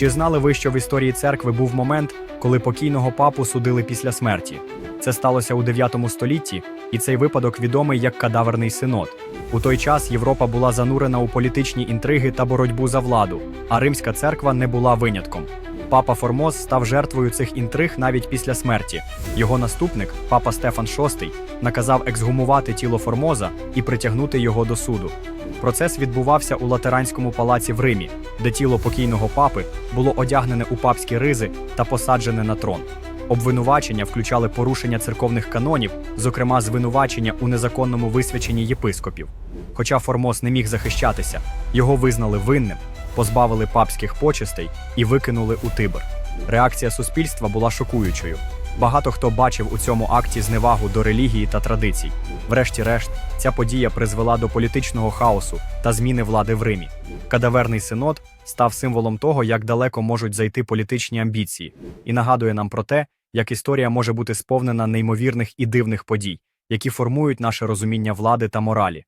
Чи знали ви, що в історії церкви був момент, коли покійного папу судили після смерті? Це сталося у 9 столітті, і цей випадок відомий як кадаверний синод. У той час Європа була занурена у політичні інтриги та боротьбу за владу, а римська церква не була винятком. Папа Формоз став жертвою цих інтриг навіть після смерті. Його наступник, папа Стефан VI, наказав ексгумувати тіло Формоза і притягнути його до суду. Процес відбувався у Латеранському палаці в Римі, де тіло покійного папи було одягнене у папські ризи та посаджене на трон. Обвинувачення включали порушення церковних канонів, зокрема звинувачення у незаконному висвяченні єпископів. Хоча Формос не міг захищатися, його визнали винним, позбавили папських почестей і викинули у Тибр. Реакція суспільства була шокуючою. Багато хто бачив у цьому акті зневагу до релігії та традицій. Врешті-решт, ця подія призвела до політичного хаосу та зміни влади в Римі. Кадаверний синод став символом того, як далеко можуть зайти політичні амбіції, і нагадує нам про те, як історія може бути сповнена неймовірних і дивних подій, які формують наше розуміння влади та моралі.